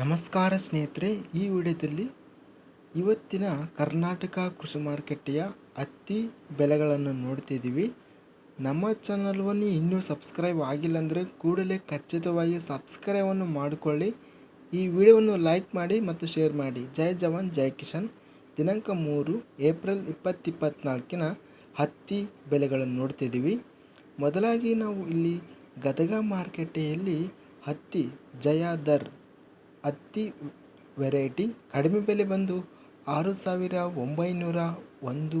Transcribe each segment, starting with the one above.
ನಮಸ್ಕಾರ ಸ್ನೇಹಿತರೆ, ಈ ವಿಡಿಯೋದಲ್ಲಿ ಇವತ್ತಿನ ಕರ್ನಾಟಕ ಕೃಷಿ ಮಾರುಕಟ್ಟೆಯ ಹತ್ತಿ ಬೆಲೆಗಳನ್ನು ನೋಡ್ತಿದ್ದೀವಿ. ನಮ್ಮ ಚಾನಲ್ವನ್ನು ಇನ್ನೂ ಸಬ್ಸ್ಕ್ರೈಬ್ ಆಗಿಲ್ಲ ಅಂದರೆ ಕೂಡಲೇ ಖಚಿತವಾಗಿ ಸಬ್ಸ್ಕ್ರೈಬನ್ನು ಮಾಡಿಕೊಳ್ಳಿ. ಈ ವಿಡಿಯೋವನ್ನು ಲೈಕ್ ಮಾಡಿ ಮತ್ತು ಶೇರ್ ಮಾಡಿ. ಜೈ ಜವಾನ್, ಜೈ ಕಿಶನ್. ದಿನಾಂಕ ಮೂರು, ಏಪ್ರಿಲ್ ಇಪ್ಪತ್ತಿಪ್ಪತ್ನಾಲ್ಕಿನ ಹತ್ತಿ ಬೆಲೆಗಳನ್ನು ನೋಡ್ತಿದ್ದೀವಿ. ಮೊದಲಾಗಿ ನಾವು ಇಲ್ಲಿ ಗದಗ ಮಾರುಕಟ್ಟೆಯಲ್ಲಿ ಹತ್ತಿ ಜಯಾದರ್ ಹತ್ತಿ ವೆರೈಟಿ ಕಡಿಮೆ ಬೆಲೆ ಬಂದು ಆರು ಸಾವಿರ ಒಂಬೈನೂರ ಒಂದು,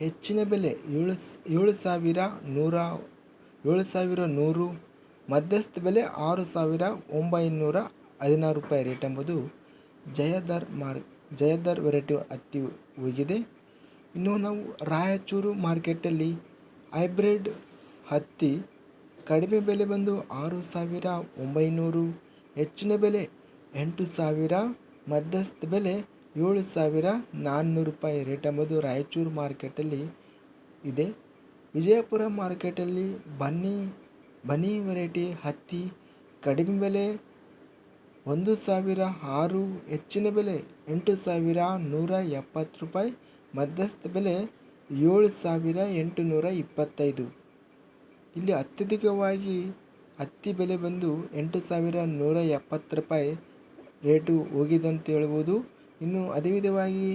ಹೆಚ್ಚಿನ ಬೆಲೆ ಏಳು ಏಳು ಸಾವಿರ ನೂರ, ಏಳು ಸಾವಿರ ನೂರು, ಮಧ್ಯಸ್ಥ ಬೆಲೆ ಆರು ಸಾವಿರ ಒಂಬೈನೂರ ಹದಿನಾರು ರೂಪಾಯಿ ರೇಟ್ ಎಂಬುದು ಜಯದರ್ ಮಾರ್ ಜಯದರ್ ವೆರೈಟಿ ಹತ್ತಿ ಹೋಗಿದೆ ಇನ್ನು ನಾವು ರಾಯಚೂರು ಮಾರ್ಕೆಟಲ್ಲಿ ಹೈಬ್ರಿಡ್ ಹತ್ತಿ ಕಡಿಮೆ ಬೆಲೆ ಬಂದು ಆರು ಸಾವಿರ ಒಂಬೈನೂರು, ಹೆಚ್ಚಿನ ಬೆಲೆ ಎಂಟು ಸಾವಿರ, ಮಧ್ಯಸ್ಥ ಬೆಲೆ ಏಳು ಸಾವಿರ ನಾನ್ನೂರು ರೂಪಾಯಿ. ರೇಟ್ ಎಂಬುದು ರಾಯಚೂರು ಮಾರ್ಕೆಟಲ್ಲಿ ಇದೆ. ವಿಜಯಪುರ ಮಾರ್ಕೆಟಲ್ಲಿ ಬನ್ನಿ ಬನ್ನಿ ವೆರೈಟಿ ಹತ್ತಿ, ಕಡಿಮೆ ಬೆಲೆ ಒಂದು ಸಾವಿರ, ಆರು ಹೆಚ್ಚಿನ ಬೆಲೆ ಎಂಟು ಸಾವಿರ ನೂರ ಎಪ್ಪತ್ತು ರೂಪಾಯಿ, ಮಧ್ಯಸ್ಥ ಬೆಲೆ ಏಳು ಸಾವಿರ ಎಂಟುನೂರ ಇಪ್ಪತ್ತೈದು. ಇಲ್ಲಿ ಅತ್ಯಧಿಕವಾಗಿ ಹತ್ತಿ ಬೆಲೆ ಬಂದು ಎಂಟು ಸಾವಿರ ನೂರ ಎಪ್ಪತ್ತು ರೂಪಾಯಿ. ರೇಟು ಹೋಗಿದೆ ಅಂತ ಹೇಳ್ಬೋದು. ಇನ್ನು ಅದೇ ವಿಧವಾಗಿ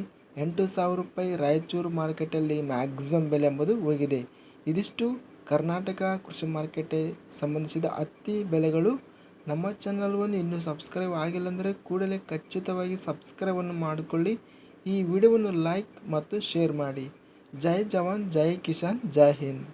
ಎಂಟು ಸಾವಿರ ರೂಪಾಯಿ ರಾಯಚೂರು ಮಾರ್ಕೆಟಲ್ಲಿ ಮ್ಯಾಕ್ಸಿಮಮ್ ಬೆಲೆ ಎಂಬುದು ಹೋಗಿದೆ. ಇದಿಷ್ಟು ಕರ್ನಾಟಕ ಕೃಷಿ ಮಾರ್ಕೆಟ್ಗೆ ಸಂಬಂಧಿಸಿದ ಹತ್ತಿ ಬೆಲೆಗಳು. ನಮ್ಮ ಚಾನಲ್ವನ್ನು ಇನ್ನೂ ಸಬ್ಸ್ಕ್ರೈಬ್ ಆಗಿಲ್ಲ ಅಂದರೆ ಕೂಡಲೇ ಖಚಿತವಾಗಿ ಸಬ್ಸ್ಕ್ರೈಬನ್ನು ಮಾಡಿಕೊಳ್ಳಿ. ಈ ವಿಡಿಯೋವನ್ನು ಲೈಕ್ ಮತ್ತು ಶೇರ್ ಮಾಡಿ. ಜೈ ಜವಾನ್, ಜೈ ಕಿಶಾನ್ ಜೈ ಹಿಂದ್.